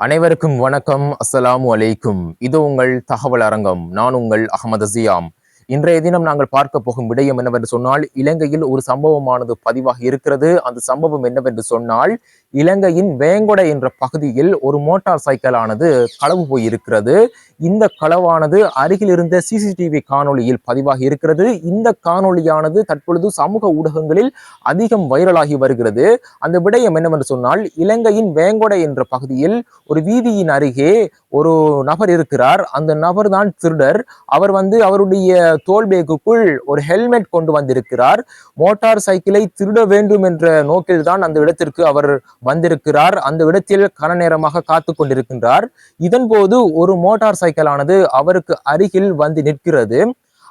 அனைவருக்கும் வணக்கம். அஸ்ஸலாமு அலைக்கும். இது உங்கள் தகவல் அரங்கம். நான் உங்கள் அகமது ஜியாம் இன்றைய தினம் நாங்கள் பார்க்க போகும் விடயம் என்னவென்று சொன்னால் இலங்கையில் ஒரு சம்பவமானது பதிவாக இருக்கிறது. அந்த சம்பவம் என்னவென்று சொன்னால் இலங்கையின் வேங்கொடை என்ற பகுதியில் ஒரு மோட்டார் சைக்கிளானது களவு போய் இருக்கிறது இந்த களவானது அருகில் இருந்த சிசிடிவி காணொளியில் பதிவாகி இருக்கிறது. இந்த காணொளியானது தற்பொழுது சமூக ஊடகங்களில் அதிகம் வைரலாகி வருகிறது. அந்த விடயம் என்னவென்று சொன்னால் இலங்கையின் வேங்கொடை என்ற பகுதியில் ஒரு வீதியின் அருகே ஒரு நபர் இருக்கிறார். அந்த நபர் தான் திருடர். அவர் வந்து அவருடைய தோல் பேக்குக்குள் ஒரு ஹெல்மெட் கொண்டு வந்திருக்கிறார். மோட்டார் சைக்கிளை திருட வேண்டும் என்ற நோக்கில் தான் அந்த இடத்திற்கு அவர் வந்திருக்கிறார். அந்த இடத்தில் கன நேரமாக காத்து கொண்டிருக்கின்றார். இதன் போது ஒரு மோட்டார் சைக்கிளானது அவருக்கு அருகில் வந்து நிற்கிறது.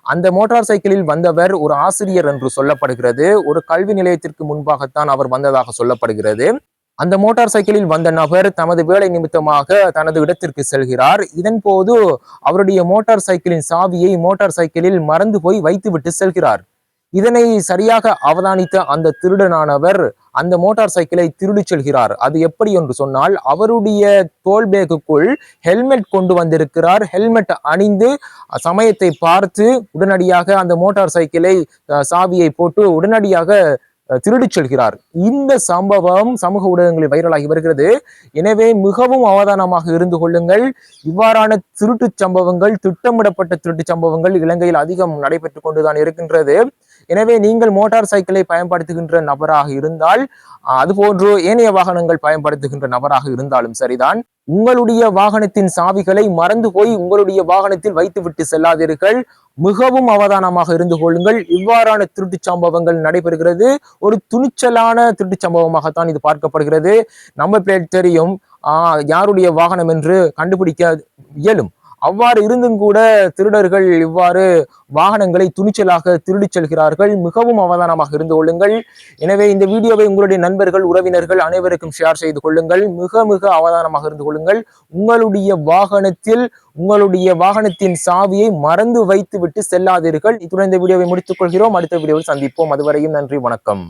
அந்த மோட்டார் சைக்கிளில் வந்தவர் ஒரு ஆசிரியர் என்று சொல்லப்படுகிறது. ஒரு கல்வி நிலையத்திற்கு முன்பாகத்தான் அவர் வந்ததாக சொல்லப்படுகிறது. அந்த மோட்டார் சைக்கிளில் வந்த நபர் தமது வேலை நிமித்தமாக தனது இடத்திற்கு செல்கிறார். இதன் போது அவருடைய மோட்டார் சைக்கிளின் சாவியை மோட்டார் சைக்கிளில் மறந்து போய் வைத்துவிட்டு செல்கிறார். இதனை சரியாக அவதானித்த அந்த திருடனானவர் அந்த மோட்டார் சைக்கிளை திருடி செல்கிறார். அது எப்படி என்று சொன்னால் அவருடைய தோல் பேக்குக்குள் ஹெல்மெட் கொண்டு வந்திருக்கிறார். ஹெல்மெட் அணிந்து சமயத்தை பார்த்து உடனடியாக அந்த மோட்டார் சைக்கிளை சாவியை போட்டு உடனடியாக திருடிச் செல்கிறார். இந்த சம்பவம் சமூக ஊடகங்களில் வைரலாகி வருகிறது. எனவே மிகவும் அவதானமாக இருந்து கொள்ளுங்கள். இவ்வாறான திருட்டுச் சம்பவங்கள் திட்டமிடப்பட்ட திருட்டுச் சம்பவங்கள் இலங்கையில் அதிகம் நடைபெற்றுக் கொண்டுதான் இருக்கின்றது. எனவே நீங்கள் மோட்டார் சைக்கிளை பயன்படுத்துகின்ற நபராக இருந்தால் அதுபோன்று ஏனைய வாகனங்கள் பயன்படுத்துகின்ற நபராக இருந்தாலும் சரிதான். உங்களுடைய வாகனத்தின் சாவிகளை மறந்து போய் உங்களுடைய வாகனத்தில் வைத்துவிட்டு செல்லாதீர்கள். மிகவும் அவதானமாக இருந்து கொள்ளுங்கள். இவ்வாறான திருட்டுச் சம்பவங்கள் நடைபெறுகிறது. ஒரு துணிச்சலான திருட்டுச் சம்பவமாகத்தான் இது பார்க்கப்படுகிறது. நம்ம பிளேட் தெரியும். யாருடைய வாகனம் என்று கண்டுபிடிக்க இயலும். அவ்வாறு இருந்தும் கூட திருடர்கள் இவ்வாறு வாகனங்களை துணிச்சலாக திருடிச் செல்கிறார்கள். மிகவும் அவதானமாக இருந்து கொள்ளுங்கள். எனவே இந்த வீடியோவை உங்களுடைய நண்பர்கள் உறவினர்கள் அனைவருக்கும் ஷேர் செய்து கொள்ளுங்கள். மிக மிக அவதானமாக இருந்து கொள்ளுங்கள். உங்களுடைய வாகனத்தில் உங்களுடைய வாகனத்தின் சாவியை மறந்து வைத்துவிட்டு செல்லாதீர்கள். இத்துடன் இந்த வீடியோவை முடித்துக் கொள்கிறோம். அடுத்த வீடியோவில் சந்திப்போம். அதுவரையும் நன்றி வணக்கம்.